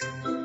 Thank you.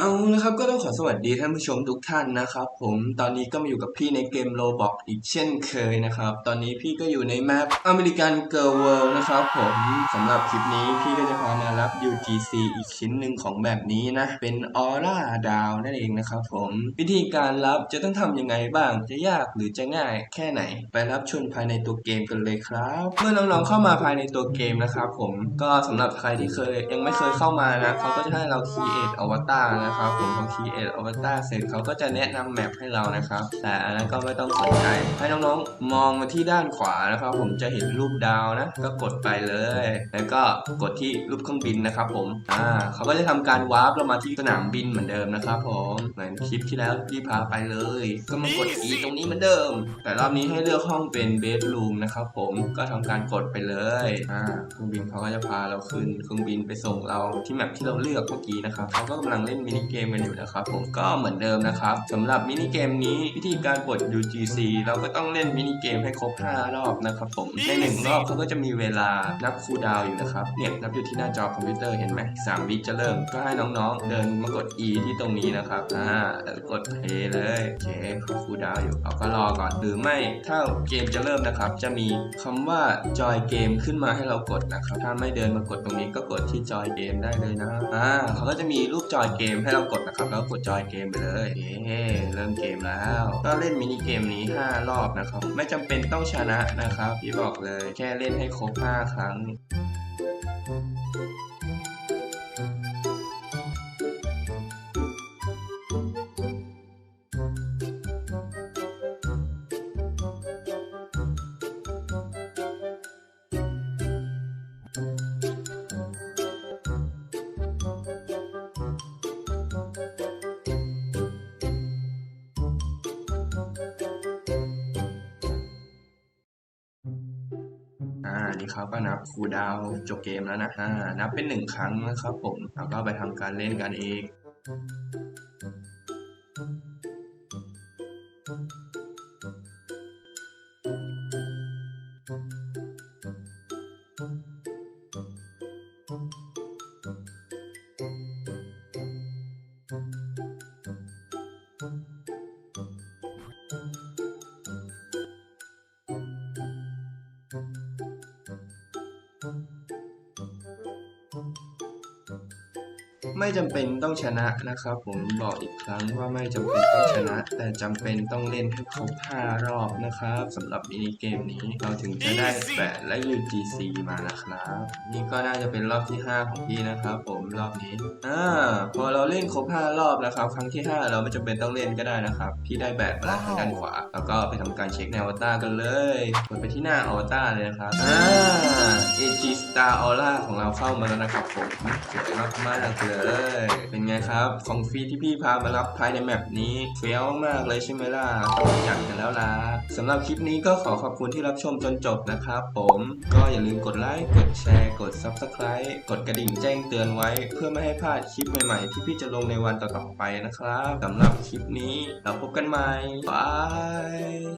เอาละครับก็ต้องขอสวัสดีท่านผู้ชมทุกท่านนะครับ ผมตอนนี้ก็มาอยู่กับพี่ในเกมโ o บอกอีกเช่นเคยนะครับ ตอนนี้พี่ก็อยู่ในแมปอเมริกันเกิร์ลเวิลด์นะครับผมสำหรับคลิปนี้พี่ก็จะพามารับ UGC อีกชิ้นหนึ่งของแบบนี้นะ เป็นออร่าดาวนั่นเองนะครับผมวิธีการรับจะต้องทำยังไงบ้างจะยากหรือจะง่ายแค่ไหน ไปรับชมภายในตัวเกมกันเลยครับ เมื่อน้องๆเข้ามาภายในตัวเกมนะครับผมก็สำหรับใครที่เคยยังไม่เคยเข้ามานะเขาก็จะให้เรา create avatar นะะครับผมพอ create avatar เสร็จเขาก็จะแนะนำแมปให้เรานะครับ แต่อันนั้นก็ไม่ต้องสนใจ ให้น้องๆมองมาที่ด้านขวานะครับ ผมจะเห็นรูปดาวนะ ก็กดไปเลย แล้วก็กดที่รูปเครื่องบินนะครับ ผมอ่าเขาก็จะทำการวาร์ปเรามาที่สนามบินเหมือนเดิมนะครับผมเหมือนคลิปที่แล้วที่พาไปเลย ก็มากด E ตรงนี้เหมือนเดิม แต่รอบนี้ให้เลือกห้องเป็น bedroom นะครับผมก็ทำการกดไปเลยอ่าเครื่องบินเขาก็จะพาเราขึ้นเครื่องบินไปส่งเราที่แมปที่เราเลือกเมื่อกี้นะครับเขาก็กำลังเล่นมินิเกมกันอยู่นะครับผมก็เหมือนเดิมนะครับสำหรับมินิเกมนี้วิธีการกด UGC เราก็ต้องเล่นมินิเกมให้ครบ 5 รอบนะครับผมในหนึ่งรอบเขาก็จะมีเวลานับคูลดาวน์อยู่นะครับเนี่ยนับอยู่ที่หน้าจอคอมพิวเตอร์เห็นไหมสามวิจะเริ่มก็ให้น้องๆ เดินมากด E ที่ตรงนี้นะครับอ่าแล้วกด Play เลยโอเคเขาคูลดาวน์อยู่เราก็รอก่อนหรือไม่ถ้าเกมจะเริ่มนะครับ จะมีคำว่าจอยเกมขึ้นมาให้เรากดนะครับถ้าไม่เดินมากดตรงนี้ก็กดที่จอยเกมได้เลยนะอ่าเขาก็จะมีรูปจอยเกมใให้เรากดนะครับ แล้วกดจอยเกมไปเลยโอเคเริ่มเกมแล้ว ก็เล่นมินิเกมนี้ 5 รอบนะครับ ไม่จำเป็นต้องชนะนะครับ พี่บอกเลย แค่เล่นให้ครบ 5 ครั้ง อ่านี่เขาก็นับคูดาวจบเกมแล้วนะอ่านับเป็นหนึ่งครั้งนะครับผมแล้วก็ไปทำการเล่นกันเอีก ไม่จำเป็นต้องชนะนะครับ ผมบอกอีกครั้งว่าไม่จำเป็นต้องชนะ แต่จำเป็นต้องเล่นให้ครบ5รอบนะครับสำหรับมินิเกมนี้เราถึงจะได้แปะและ UGC มานะครับ นี่ก็น่าจะเป็นรอบที่ 5 ของพี่นะครับ ผมรอบนี้อ่าพอเราเล่นครบ5รอบนะครับ ครั้งที่ 5 เราไม่จำเป็นต้องเล่นก็ได้นะครับพี่ได้แบบมาแล้วทางด้านขวาแล้วก็ไปทำการเช็คในอวตารกันเลยกดไปที่หน้าอวตารเลยนะครับอ่า AG Star Aura ของเราเข้ามาแล้วนะครับผมสวยมากๆเลยเป็นไงครับของฟรีที่พี่พามารับภายในแมปนี้เฟี้ยวมากเลยใช่ไหมล่ะต้องจัดกันแล้วล่ะสำหรับคลิปนี้ก็ขอขอบคุณที่รับชมจนจบนะครับผมก็อย่าลืมกดไลค์กดแชร์ กด Subscribe กดกระดิ่งแจ้งเตือนไว้ เพื่อไม่ให้พลาดคลิปใหม่ๆ ที่พี่จะลงในวันต่อๆไปนะครับสำหรับคลิปนี้เราพบกันใหม่บาย